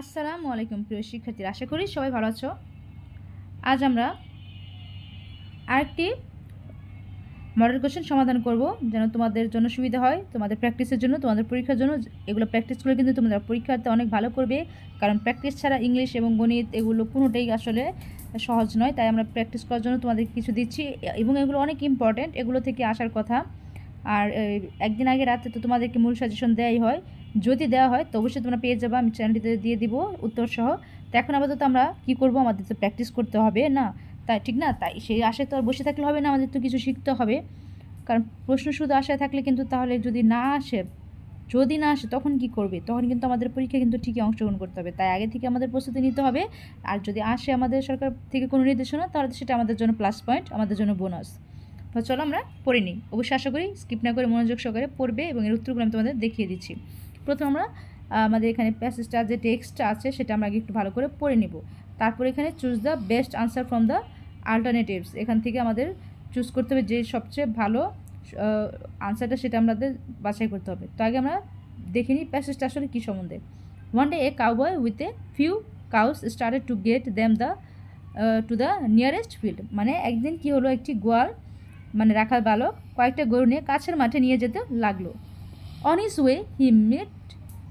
আসসালামু আলাইকুম প্রিয় শিক্ষার্থীরা, আশা করি সবাই ভালো আছো। আজ আমরা আরেকটি মডেল কোশ্চেন সমাধান করব, যেন তোমাদের জন্য সুবিধা হয়, তোমাদের প্র্যাকটিসের জন্য, তোমাদের পরীক্ষার জন্য। এগুলো প্র্যাকটিস করলে কিন্তু তোমাদের পরীক্ষাতে অনেক ভালো করবে, কারণ প্র্যাকটিস ছাড়া ইংলিশ এবং গণিত এগুলো কোনোটাই আসলে সহজ নয়। তাই আমরা প্র্যাকটিস করার জন্য তোমাদের কিছু দিচ্ছি, এবং এগুলো অনেক ইম্পর্ট্যান্ট এগুলো থেকে আসার কথা। আর একদিন আগে রাতে তো তোমাদেরকে মূল সাজেশন দেওয়াই হয় যদি দেওয়া হয় তো অবশ্যই তোমরা পেয়ে যাবে। আমি চ্যানেলটিতে দিয়ে দিব উত্তর সহ তো এখন আপাতত আমরা কি করব? আমাদের তো প্র্যাকটিস করতে হবে, না? তাই, ঠিক না? তাই, সেই আশায় তো আর বসে থাকলে হবে না, আমাদের তো কিছু শিখতে হবে। কারণ প্রশ্ন শুধু আশায় থাকলে কিন্তু তাহলে যদি না আসে, যদি না আসে তখন কি করবে? তখন কিন্তু আমাদের পরীক্ষা কিন্তু ঠিকই অংশগ্রহণ করতে হবে। তাই আগে থেকে আমাদের প্রস্তুতি নিতে হবে। আর যদি আসে আমাদের সরকার থেকে কোনো নির্দেশনা, তাহলে সেটা আমাদের জন্য প্লাস পয়েন্ট আমাদের জন্য বোনাস তো চলো আমরা পড়ে নিই। অবশ্যই আশা করি স্কিপ না করে মনোযোগ সহকারে পড়বে এবং এর উত্তরগুলো আমি তোমাদের দেখিয়ে দিচ্ছি। প্রথম আমরা আমাদের এখানে প্যাসেজটা যে টেক্সটটা আছে, সেটা আমরা আগে একটু ভালো করে পড়ে নেব। তারপর এখানে choose the best answer from the alternatives এখান থেকে আমাদের চুজ করতে হবে যে সবচেয়ে ভালো আনসারটা সেটা আমাদের বাছাই করতে হবে। তো আগে আমরা দেখে নিই প্যাসেজটা আসলে কী সম্বন্ধে। One day a cowboy with a few cows started to get them the to the nearest field মানে একদিন কি হলো, একটি গোয়াল মানে রাখাল বালক কয়েকটা গরু নিয়ে কাছের মাঠে নিয়ে যেতে লাগল। On his way he met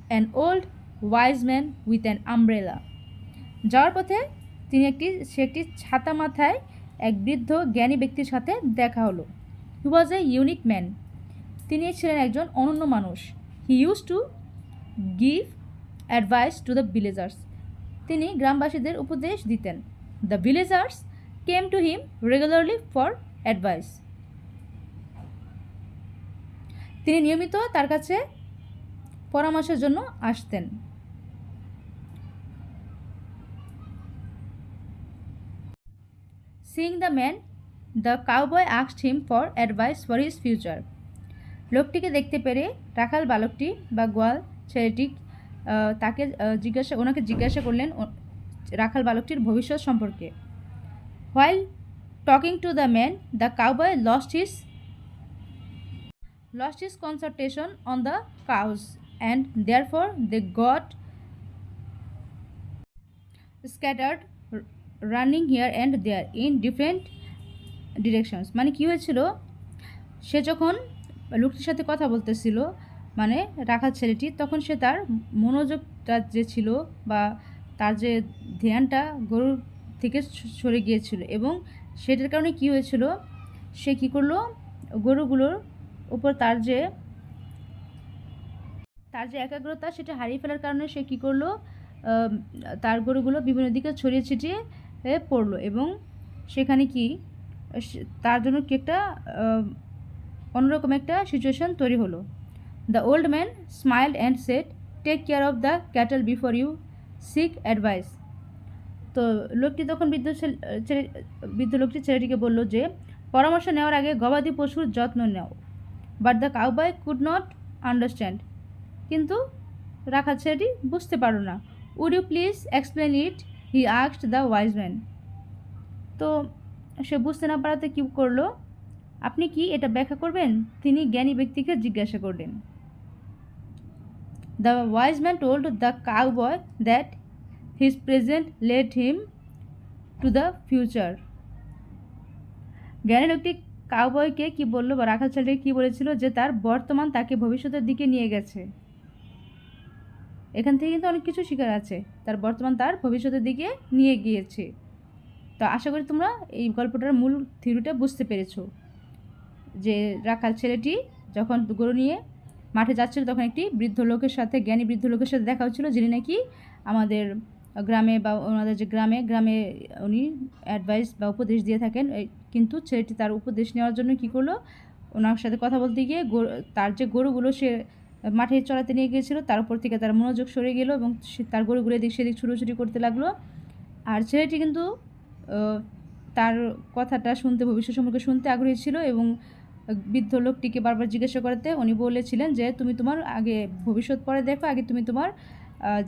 an old wise man with an umbrella যাওয়ার পথে তিনি একটি, সে একটি ছাতা মাথায় এক বৃদ্ধ জ্ঞানী ব্যক্তির সাথে দেখা হলো। হি ওয়াজ এ ইউনিক ম্যান তিনি ছিলেন একজন অনন্য মানুষ। He use to give advice to the villagers তিনি গ্রামবাসীদের উপদেশ দিতেন। The villagers came to him regularly for advice তিনি নিয়মিত তার কাছে পরামর্শের জন্য আসতেন। Seeing the man the cowboy asked him for advice for his future লোকটিকে দেখতে পেরে রাখাল বালকটি বা গোয়াল ছেলেটি তাকে জিজ্ঞাসা, ওনাকে জিজ্ঞাসা করলেন রাখাল বালকটির ভবিষ্যৎ সম্পর্কে। While talking to the man the cowboy lost his lost his concentration on the cows and therefore they got scattered running here and there in different directions মানে কি হয়েছিল সে যখন লোকটির সাথে কথা বলতেছিল মানে রাখাল ছেলেটি তখন সে তার মনোযোগটা যে ছিল বা তার যে ধ্যানটা গরুর থেকে সরে গিয়েছিল এবং সেটার কারণে কি হয়েছিল সে কি করল গরুগুলোর উপর তার যে তার যে একাগ্রতা সেটা হারিয়ে ফেলার কারণে সে কী করল? তার গরুগুলো বিভিন্ন দিকে ছড়িয়ে ছিটিয়ে পড়ল এবং সেখানে কি তার জন্য কি একটা অন্যরকম একটা সিচুয়েশন তৈরি হলো। The old man smiled and said take care of the cattle before you seek advice তো লোকটি তখন বৃদ্ধ ছেলে, বৃদ্ধ লোকটি ছেলেটিকে বলল যে, পরামর্শ নেওয়ার আগে গবাদি পশুর যত্ন নেও। But the cowboy could not understand কিন্তু রাখাল ছেলেটি বুঝতে পারো না। Would you please explain it he asked the wise man তো সে বুঝতে না পারাতে কী করল? আপনি কি এটা ব্যাখ্যা করবেন? তিনি জ্ঞানী ব্যক্তিকে জিজ্ঞাসা করলেন। The wise man told the cowboy that his present led him to the future জ্ঞানী লোকটি কাউবয়কে কি বলল বা রাখাল ছেলেটিকে কী বলেছিল যে তার বর্তমান তাকে ভবিষ্যতের দিকে নিয়ে গেছে। এখান থেকে কিন্তু অনেক কিছু শিকার আছে। তার বর্তমান তার ভবিষ্যতের দিকে নিয়ে গিয়েছে। তো আশা করি তোমরা এই গল্পটার মূল থিওরিটা বুঝতে পেরেছ যে রাখাল ছেলেটি যখন গরু নিয়ে মাঠে যাচ্ছিল তখন একটি বৃদ্ধ লোকের সাথে, জ্ঞানী বৃদ্ধ লোকের সাথে দেখা হচ্ছিল যিনি নাকি আমাদের গ্রামে বা ওনাদের যে গ্রামে গ্রামে উনি অ্যাডভাইস বা উপদেশ দিয়ে থাকেন। কিন্তু ছেলেটি তার উপদেশ নেওয়ার জন্য কী করল? ওনার সাথে কথা বলতে গিয়ে তার যে গরুগুলো সে মাঠে চড়াতে নিয়ে গিয়েছিল, তার উপর থেকে তার মনোযোগ সরে গেল এবং তার গরুগুলো এদিক সেদিক ছুটোছুটি করতে লাগল। আর ছেলেটি কিন্তু তার কথাটা শুনতে, ভবিষ্যৎ সম্পর্কে শুনতে আগ্রহী ছিল এবং বৃদ্ধ লোকটিকে বারবার জিজ্ঞাসা করাতে উনি বলেছিলেন যে, তুমি তোমার আগে ভবিষ্যৎ পরে দেখো, আগে তুমি তোমার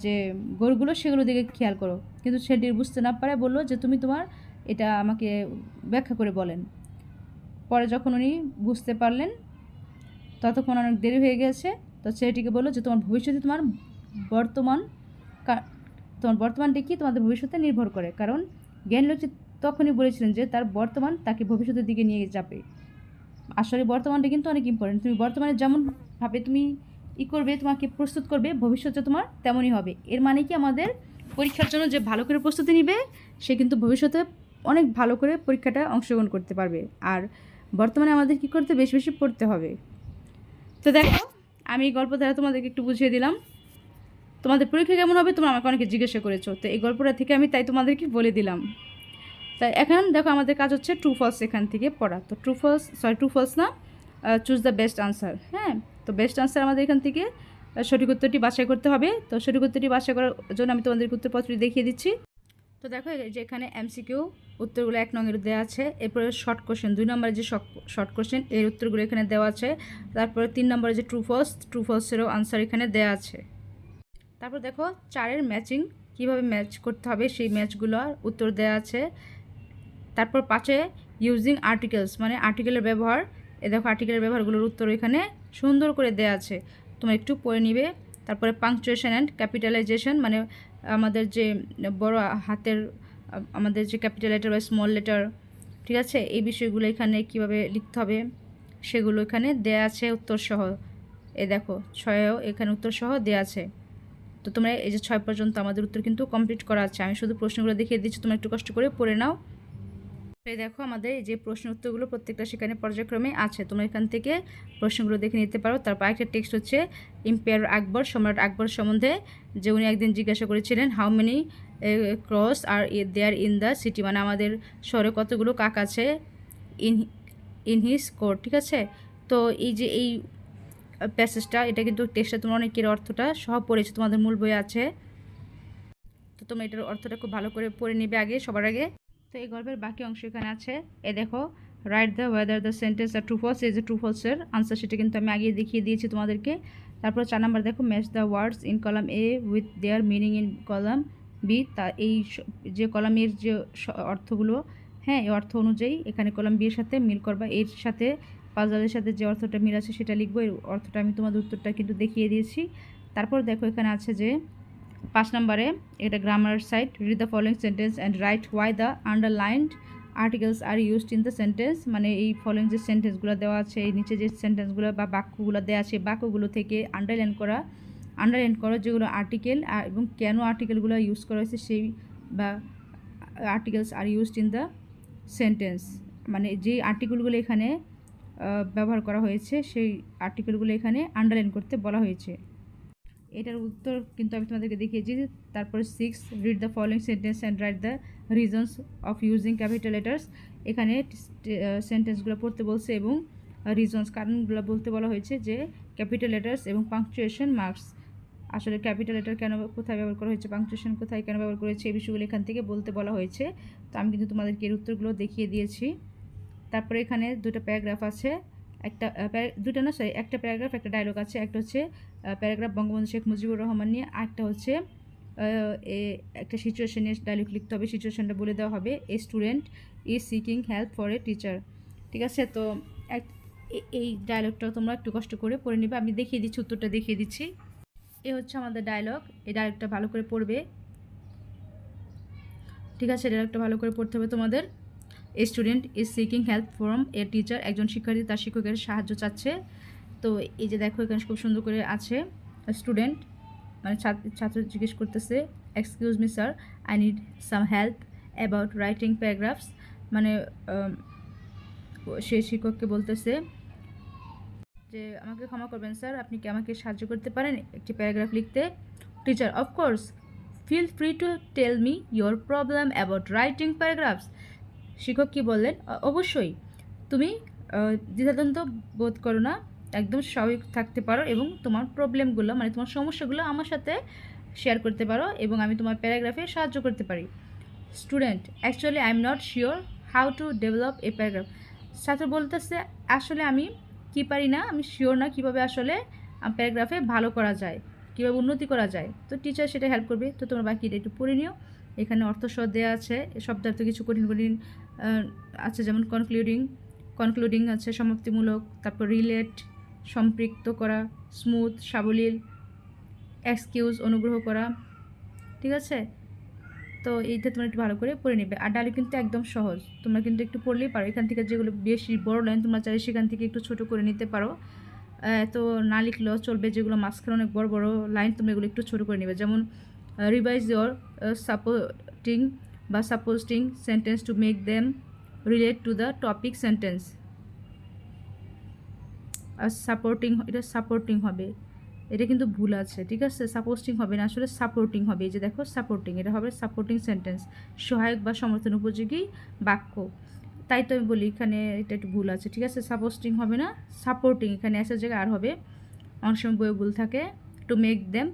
যে গরুগুলো সেগুলো দিকে খেয়াল করো। কিন্তু ছেলেটি বুঝতে না পারে বলল যে, তুমি তোমার এটা আমাকে ব্যাখ্যা করে বলেন। পরে যখন উনি বুঝতে পারলেন, ততক্ষণ অনেক দেরি হয়ে গেছে। তো ছেলেটিকে বলল যে, তোমার ভবিষ্যতে তোমার বর্তমান তোমার বর্তমানটা কি? তোমাদের ভবিষ্যতে নির্ভর করে। কারণ জ্ঞান লোকটি তখনই বলেছিলেন যে, তার বর্তমান তাকে ভবিষ্যতের দিকে নিয়ে যাবে। আসলে বর্তমানটা কিন্তু অনেক ইম্পর্টেন্ট তুমি বর্তমানে যেমন ভাবে তুমি ই করবে, তোমাকে প্রস্তুত করবে ভবিষ্যতে তোমার তেমনই হবে। এর মানে কি আমাদের পরীক্ষার জন্য যে ভালো করে প্রস্তুতি নিবে, সে কিন্তু ভবিষ্যতে অনেক ভালো করে পরীক্ষাটা অংশগ্রহণ করতে পারবে। আর বর্তমানে আমাদের কি করতে, বেশি বেশি পড়তে হবে। তো দেখো, আমি এই গল্প দ্বারা তোমাদেরকে একটু বুঝিয়ে দিলাম। তোমাদের পরীক্ষা কেমন হবে, তোমরা আমাকে অনেকে জিজ্ঞাসা করেছ। তো এই গল্পটা থেকে আমি তাই তোমাদেরকে বলে দিলাম। তাই এখন দেখো, আমাদের কাজ হচ্ছে ট্রু ফলস এখান থেকে পড়া। তো true false sorry true false না চুজ দ্য বেস্ট আনসার হ্যাঁ? তো বেস্ট আনসার আমাদের এখান থেকে সঠিক উত্তরটি বাছাই করতে হবে। তো সঠিক উত্তরটি বাছাই করার জন্য আমি তোমাদের উত্তরপত্রটি দেখিয়ে দিচ্ছি। তো দেখো যে এখানে এমসিকিউ উত্তরগুলো এক নঙের দেওয়া আছে। এরপরে শর্ট কোশ্চেন দুই নম্বরে যে শর্ট কোশ্চেন এর উত্তরগুলো এখানে দেওয়া আছে। তারপরে তিন নম্বরে যে ট্রু ফলস ট্রু ফলসেরও আনসার এখানে দেওয়া আছে। তারপর দেখো, চারের ম্যাচিং কীভাবে ম্যাচ করতে হবে, সেই ম্যাচগুলোর উত্তর দেওয়া আছে। তারপর পাঁচে ইউজিং আর্টিকেলস মানে আর্টিকেলের ব্যবহার। এ দেখো আর্টিকেলের ব্যবহারগুলোর উত্তর এখানে সুন্দর করে দেওয়া আছে। তোমরা একটু পড়ে নিবে। তারপরে পাংচুয়েশন অ্যান্ড ক্যাপিটালাইজেশন মানে আমাদের যে বড় হাতের, আমাদের যে ক্যাপিটাল লেটার বা স্মল লেটার ঠিক আছে? এই বিষয়গুলো এখানে কীভাবে লিখতে হবে, সেগুলো এখানে দেয়া আছে উত্তরসহ এ দেখো, ছয়েও এখানে উত্তরসহ দেয়া আছে। তো তোমরা এই যে ছয় পর্যন্ত আমাদের উত্তর কিন্তু কমপ্লিট করা আছে। আমি শুধু প্রশ্নগুলো দেখিয়ে দিচ্ছি, তোমরা একটু কষ্ট করে পড়ে নাও। এই দেখো আমাদের যে প্রশ্ন উত্তরগুলো প্রত্যেকটা সেখানে পর্যায়ক্রমে আছে। তোমরা এখান থেকে প্রশ্নগুলো দেখে নিতে পারো। তারপর একটা টেক্সট হচ্ছে, ইম্পায়ার আকবর সম্রাট আকবর সম্বন্ধে যে উনি একদিন জিজ্ঞাসা করেছিলেন how many crows are there in the city মানে আমাদের শহরে কতগুলো কাক আছে ইন ইন হিস কোর্ট ঠিক আছে? তো এই যে এই প্যাসেজটা এটা কিন্তু টেক্সটটা তোমরা অনেকের অর্থটা সহ পড়েছো, তোমাদের মূল বই আছে। তো তোমরা এটার অর্থটা খুব ভালো করে পড়ে নিবে আগে, সবার আগে। তো এই গল্পের বাকি অংশ এখানে আছে। এ দেখো write the whether the sentence are true false এই যে ট্রু ফলসের আনসার সেটা কিন্তু আমি আগে দেখিয়ে দিয়েছি তোমাদেরকে। তারপর চার নাম্বার দেখো match the words in column A with their meaning in column B তা এই যে কলামের যে অর্থগুলো হ্যাঁ এই অর্থ অনুযায়ী এখানে কলাম বি এর সাথে মিল করবা। এর সাথে পাজলের সাথে যে অর্থটা মিল আছে সেটা লিখব, এর অর্থটা আমি তোমাদের উত্তরটা কিন্তু দেখিয়ে দিয়েছি। তারপর দেখো এখানে আছে যে পাঁচ নম্বরে, এটা grammar side read the following sentence and write why the underlined articles are used in the sentence মানে এই ফলোয়িং যে সেন্টেন্সগুলো দেওয়া আছে, এই নিচে যে সেন্টেন্সগুলো বা বাক্যগুলো দেওয়া আছে, বাক্যগুলো থেকে আন্ডারলাইন করা আন্ডারলাইন করো যেগুলো আর্টিকেল এবং কেন আর্টিকেলগুলো ইউজ করা হয়েছে সেই বা articles are used in the sentence মানে যে আর্টিকেলগুলো এখানে ব্যবহার করা হয়েছে, সেই আর্টিকেলগুলো এখানে আন্ডারলাইন করতে বলা হয়েছে। এটার উত্তর কিন্তু আমি তোমাদেরকে দেখিয়েছি তারপরে six read the following sentence and write the reasons of using capital letters এখানে সেন্টেন্সগুলো পড়তে বলছে এবং রিজনস কারণগুলো বলতে বলা হয়েছে যে ক্যাপিটাল লেটার্স এবং পাংচুয়েশন মার্কস আসলে ক্যাপিটাল লেটার কেন কোথায় ব্যবহার করা হয়েছে পাংচুয়েশন কোথায় কেন ব্যবহার করেছে এই বিষয়গুলো এখান থেকে বলতে বলা হয়েছে। তো আমি কিন্তু তোমাদেরকে এর উত্তরগুলো দেখিয়ে দিয়েছি। তারপরে এখানে দুটো প্যারাগ্রাফ আছে। একটা দুটো না সরি একটা প্যারাগ্রাফ, একটা ডায়লগ আছে, একটা হচ্ছে প্যারাগ্রাফ বঙ্গবন্ধু শেখ মুজিবুর রহমান নিয়ে আরেকটা হচ্ছে একটা সিচুয়েশনের ডায়লগ লিখতে হবে সিচুয়েশনটা বলে দেওয়া হবে a student is seeking help for a teacher ঠিক আছে? তো এক এই ডায়লগটা তোমরা একটু কষ্ট করে পড়ে নিবে, আমি দেখিয়ে দিচ্ছি, উত্তরটা দেখিয়ে দিচ্ছি। এ হচ্ছে আমাদের ডায়লগ এই ডায়লগটা ভালো করে পড়বে। ঠিক আছে? ডায়লগটা ভালো করে পড়তে হবে তোমাদের। A student is seeking help from a teacher একজন শিক্ষার্থী তার শিক্ষকের সাহায্য চাচ্ছে। তো এই যে দেখো, এখানে খুব সুন্দর করে আছে। স্টুডেন্ট মানে ছাত্র জিজ্ঞেস করতেছে excuse me sir I need some help about writing paragraphs মানে সে শিক্ষককে বলতেছে যে, আমাকে ক্ষমা করবেন স্যার আপনি কি আমাকে সাহায্য করতে পারেন একটি প্যারাগ্রাফ লিখতে? Teacher of course feel free to tell me your problem about writing paragraphs শিক্ষক কি বললেন? অবশ্যই। তুমি দ্বিধাদ্বন্দ্ব বোধ করো না। একদম স্বাভাবিক থাকতে পারো এবং তোমার প্রবলেমগুলো মানে তোমার সমস্যাগুলো আমার সাথে শেয়ার করতে পারো এবং আমি তোমার প্যারাগ্রাফে সাহায্য করতে পারি। Student, actually I am not sure how to develop a paragraph. ছাত্র বলতেছে, আসলে আমি কি পারি না? আমি শিওর না কীভাবে আসলে প্যারাগ্রাফে ভালো করা যায়, কীভাবে উন্নতি করা যায়? তো টিচার সেটা হেল্প করবে। তো তোমরা বাকিটা একটু পড়ে নিও। এখানে অর্থসহ দেওয়া আছে শব্দার্থ কিছু কঠিন কঠিন আছে যেমন কনক্লুডিং কনক্লুডিং আছে সমাপ্তিমূলক, তারপর রিলেট সম্পৃক্ত করা স্মুথ সাবলীল এক্সকিউজ অনুগ্রহ করা, ঠিক আছে? তো এইটা তোমরা একটু ভালো করে পড়ে নেবে। আর ডায়লগ কিন্তু একদম সহজ, তোমরা কিন্তু একটু পড়লেই পারো। এখান থেকে যেগুলো বেশি বড় লাইন, তোমরা চাইলে সেখান থেকে একটু ছোট করে নিতে পারো। তো না লিখলেও চলবে, যেগুলো মাঝখানে অনেক বড় বড় লাইন, তোমরা এগুলো একটু ছোট করে নেবে। যেমন রিভাইজ ইয়োর সাপোর্টিং বা supporting sentence to make them relate to the topic sentence R supporting এটা সাপোর্টিং হবে। এটা কিন্তু ভুল আছে, ঠিক আছে? সাপোস্টিং হবে না, আসলে সাপোর্টিং হবে। এই যে দেখো সাপোর্টিং এটা হবে সাপোর্টিং সেন্টেন্স সহায়ক বা সমর্থন উপযোগী বাক্য। তাই তো আমি বলি, এখানে এটা একটু ভুল আছে, ঠিক আছে? সাপোস্টিং হবে না সাপোর্টিং এখানে এসে জায়গায় আর হবে। অনেক সময় বইয়ে ভুল থাকে টু মেক দেম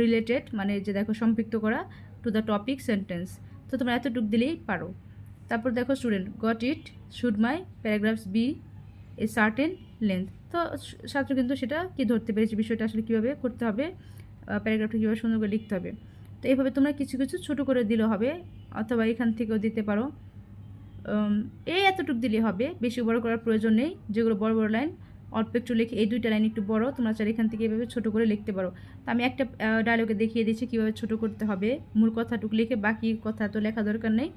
রিলেটেড মানে যে দেখো সম্পৃক্ত করা টু দ্য টপিক সেন্টেন্স তো তোমরা এতটুকু দিলেই পারো। তারপর দেখো student got it should my paragraphs be a certain length তো ছাত্র কিন্তু সেটা কি ধরতে পেরেছে, বিষয়টা আসলে কীভাবে করতে হবে প্যারাগ্রাফটা কীভাবে সুন্দর করে লিখতে হবে। তো এইভাবে তোমরা কিছু কিছু ছোট করে দিলে হবে, অথবা এখান থেকেও দিতে পারো। এই এতটুকু দিলে হবে, বেশি বড় করার প্রয়োজন নেই, যেগুলো বড় বড় লাইন অল্প একটু লিখে, এই দুইটা লাইন একটু বড়, তোমরা চাইলে এখান থেকে এভাবে ছোটো করে লিখতে পারো। তো আমি একটা ডায়লগে দেখিয়ে দিচ্ছি কীভাবে ছোটো করতে হবে। মূল কথাটুকু লিখে, বাকি কথা তো লেখা দরকার নেই।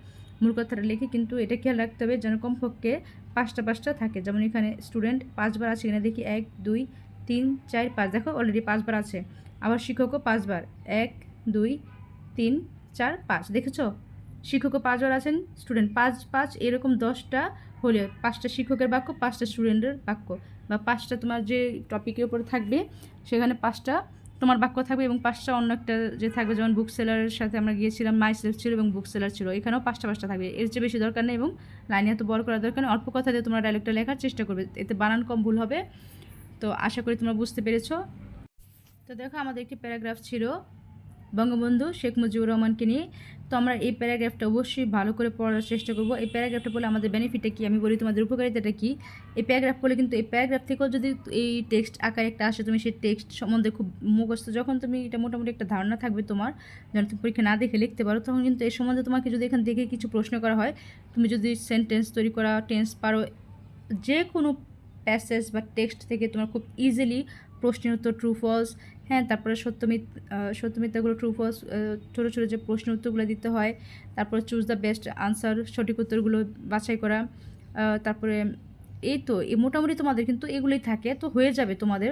মূল কথাটা লিখে কিন্তু এটা খেয়াল রাখতে হবে যেন কমপক্ষে পাঁচটা পাঁচটা থাকে। যেমন এখানে স্টুডেন্ট পাঁচবার আছে এখানে দেখি, এক, দুই, তিন, চার, পাঁচ। দেখো অলরেডি পাঁচবার আছে। আবার শিক্ষকও পাঁচবার। এক, দুই, তিন, চার, পাঁচ। দেখেছ? শিক্ষকও পাঁচবার আছেন স্টুডেন্ট পাঁচ পাঁচ, এরকম দশটা হলে পাঁচটা শিক্ষকের বাক্য, পাঁচটা স্টুডেন্টের বাক্য। বা পাঁচটা তোমার যে টপিকের উপরে থাকবে, সেখানে পাঁচটা তোমার বাক্য থাকবে এবং পাঁচটা অন্য একটা যে থাকবে, যেমন বুক সেলারের সাথে আমরা গিয়েছিলাম মাই সেলফ ছিল এবং বুক সেলার ছিল, এখানেও পাঁচটা পাঁচটা থাকবে। এর চেয়ে বেশি দরকার নেই এবং লাইনে এত বড় করার দরকার নেই, অল্প কথা দিয়ে তোমরা ডায়লগটা লেখার চেষ্টা করবে, এতে বানান কম ভুল হবে। তো আশা করি তোমরা বুঝতে পেরেছ। তো দেখো, আমাদের একটি প্যারাগ্রাফ ছিল, বঙ্গবন্ধু শেখ মুজিবুর রহমানকে নিয়ে তো আমরা এই প্যারাগ্রাফটা অবশ্যই ভালো করে পড়ার চেষ্টা করব। এই প্যারাগ্রাফটা বলে আমাদের বেনিফিটটা কী? আমি বলি তোমাদের উপকারিতাটা কী? এই প্যারাগ্রাফ পড়লে কিন্তু এই প্যারাগ্রাফ থেকেও যদি এই টেক্সট আকার একটা আসে, তুমি সেই টেক্সট সম্বন্ধে খুব মুখস্থ। যখন তুমি এটা মোটামুটি একটা ধারণা থাকবে তোমার, যখন তুমি পরীক্ষা না দেখে লিখতে পারো, তখন কিন্তু এই সম্বন্ধে তোমাকে যদি এখান থেকে কিছু প্রশ্ন করা হয়, তুমি যদি সেন্টেন্স তৈরি করা টেন্স পারো যে কোনো প্যাসেজ বা টেক্সট থেকে তোমার খুব ইজিলি প্রশ্নের উত্তর ট্রু ফলস হ্যাঁ তারপরে সত্যমিত সত্যমিতাগুলো ট্রু ফলস ছোটো ছোটো যে প্রশ্ন উত্তরগুলো দিতে হয়, তারপরে চুজ দ্য বেস্ট আনসার সঠিক উত্তরগুলো বাছাই করা তারপরে এই তো, এই মোটামুটি তোমাদের কিন্তু এগুলোই থাকে, তো হয়ে যাবে তোমাদের।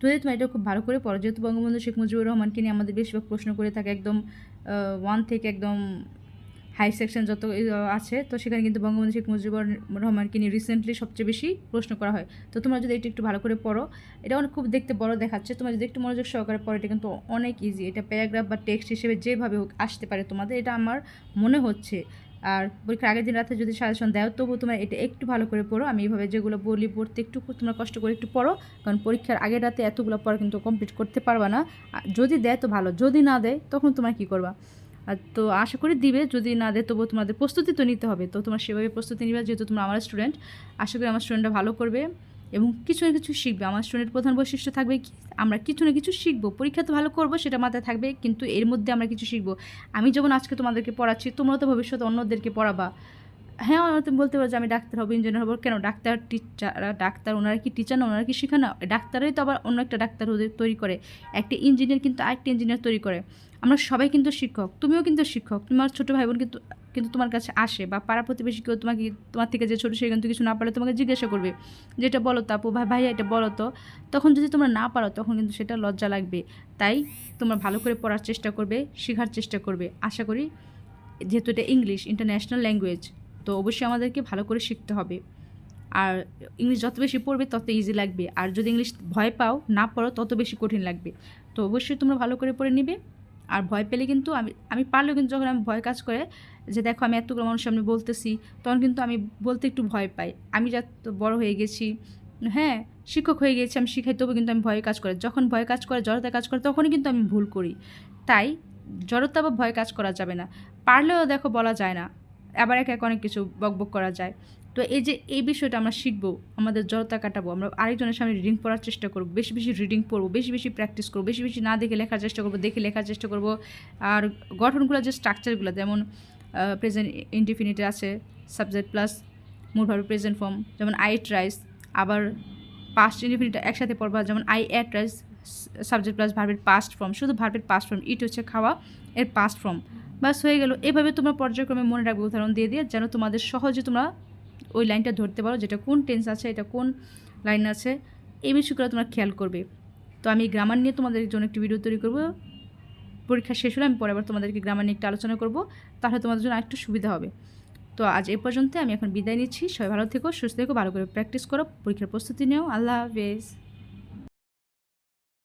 যদি তুমি এটা খুব ভালো করে পড়ো, যেহেতু বঙ্গবন্ধু শেখ মুজিবুর রহমানকে নিয়ে আমাদের বেশিরভাগ প্রশ্ন করে থাকে একদম ওয়ান থেকে একদম হাই সেকশন যত আছে, তো সেখানে কিন্তু বঙ্গবন্ধু শেখ মুজিবুর রহমানকে নিয়ে রিসেন্টলি সবচেয়ে বেশি প্রশ্ন করা হয়। তো তোমরা যদি এটা একটু ভালো করে পড়ো, এটা অনেক খুব দেখতে বড় দেখাচ্ছে। তোমরা যদি একটু মনোযোগ সহকারে পড়ো, এটা কিন্তু অনেক ইজি এটা প্যারাগ্রাফ বা টেক্সট হিসেবে যেভাবে হোক আসতে পারে তোমাদের, এটা আমার মনে হচ্ছে। আর পরীক্ষার আগের দিন রাতে যদি সাজেশন দেও, তবু তোমরা এটা একটু ভালো করে পড়ো। আমি এইভাবে যেগুলো বলি, পড়তে একটু তোমরা কষ্ট করে একটু পড়ো, কারণ পরীক্ষার আগের রাতে এতগুলো পড়া কিন্তু কমপ্লিট করতে পারবা না। যদি দেয় তো ভালো, যদি না দেয়, তখন তোমরা কী করবা? আর তো আশা করি দিবে, যদি না দেয় তবুও তোমাদের প্রস্তুতি তো নিতে হবে। তো তোমার সেভাবে প্রস্তুতি নিবে, যেহেতু তোমরা আমার স্টুডেন্ট আশা করি আমার স্টুডেন্টরা ভালো করবে এবং কিছু না কিছু শিখবে। আমার স্টুডেন্ট প্রধান বৈশিষ্ট্য থাকবে কি, আমরা কিছু না কিছু শিখব। পরীক্ষা তো ভালো করব, সেটা মাথায় থাকবে, কিন্তু এর মধ্যে আমরা কিছু শিখব। আমি যখন আজকে তোমাদেরকে পড়াচ্ছি, তোমরা তো ভবিষ্যতে অন্যদেরকে পড়াবা। হ্যাঁ তুমি বলতে পারো যে আমি ডাক্তার হব ইঞ্জিনিয়ার হব। কেন? ডাক্তার টিচার ডাক্তার ওনারা কি টিচার না? ওনারা কি শেখানো ডাক্তারই তো আবার অন্য একটা ডাক্তার তৈরি করে। একটা ইঞ্জিনিয়ার কিন্তু আরেকটা ইঞ্জিনিয়ার তৈরি করে। আমরা সবাই কিন্তু শিক্ষক, তুমিও কিন্তু শিক্ষক। তোমার ছোটো ভাই বোন কিন্তু কিন্তু তোমার কাছে আসে বা পাড়া প্রতিবেশী কেউ তোমাকে, তোমার থেকে যে ছোটো সে কিন্তু কিছু না পারলে তোমাকে জিজ্ঞাসা করবে যেটা বলো তো আপু, ভাই, ভাইয়া, এটা বলো তো। তখন যদি তোমরা না পারো, তখন কিন্তু সেটা লজ্জা লাগবে। তাই তোমরা ভালো করে পড়ার চেষ্টা করবে, শেখার চেষ্টা করবে। আশা করি যেহেতু এটা ইংলিশ ইন্টারন্যাশনাল ল্যাঙ্গুয়েজ তো অবশ্যই আমাদেরকে ভালো করে শিখতে হবে। আর ইংলিশ যত বেশি পড়বে, তত ইজি লাগবে। আর যদি ইংলিশ ভয় পাও, না পড়ো, তত বেশি কঠিন লাগবে। তো অবশ্যই তোমরা ভালো করে পড়ে নিবে। আর ভয় পেলে কিন্তু আমি আমি পারলেও কিন্তু যখন আমি ভয় কাজ করে যে দেখো আমি এতগুলো মানুষ সামনে বলতেছি, তখন কিন্তু আমি বলতে একটু ভয় পাই। আমি যত বড় হয়ে গেছি হ্যাঁ শিক্ষক হয়ে গেছি, আমি শিখাই, তবু কিন্তু আমি ভয় কাজ করে। যখন ভয় কাজ করে, জড়তা কাজ করে, তখনই কিন্তু আমি ভুল করি। তাই জড়তা বা ভয় কাজ করা যাবে না। পারলেও দেখো বলা যায় না। আবার এক এক অনেক কিছু বকবক করা যায়। তো এই যে, এই বিষয়টা আমরা শিখব, আমাদের জড়তা কাটাবো, আমরা আরেকজনের সামনে রিডিং পড়ার চেষ্টা করব, বেশি বেশি রিডিং পড়ব, বেশি বেশি প্র্যাকটিস করব, বেশি বেশি না দেখে লেখার চেষ্টা করব, দেখে লেখার চেষ্টা করব। আর গঠনগুলো যে স্ট্রাকচারগুলো যেমন প্রেজেন্ট ইনডিফিনিটি আছে সাবজেক্ট প্লাস মূল ভাবে প্রেজেন্ট ফর্ম যেমন আই ট্রাইস আবার পাস্ট ইনডিফিনিটি একসাথে পড়বা, যেমন I ate rice subject plus ভার্বের পাস্ট ফর্ম শুধু ভার্বের পাস্ট ফর্ম ইট হচ্ছে খাওয়া, এর পাস্ট ফর্ম বাস হয়ে গেল। এভাবে তোমরা পর্যায়ক্রমে মনে রাখবে, উদাহরণ দিয়ে দিয়ে, যেন তোমাদের সহজে তোমরা ওই লাইনটা ধরতে পারো, যেটা কোন টেন্স আছে, এটা কোন লাইন আছে, এই বিষয়গুলো তোমরা খেয়াল করবে। তো আমি গ্রামার নিয়ে তোমাদের জন্য একটি ভিডিও তৈরি করব। পরীক্ষা শেষ হলে আমি পরে আবার তোমাদেরকে গ্রামার নিয়ে একটু আলোচনা করব, তাহলে তোমাদের জন্য একটু সুবিধা হবে। তো আজ এ পর্যন্ত আমি এখন বিদায় নিচ্ছি। সবাই ভালো থেকো, সুস্থ থেকো, ভালো করে প্র্যাকটিস করো, পরীক্ষার প্রস্তুতি নেও। আল্লাহ হাফেজ।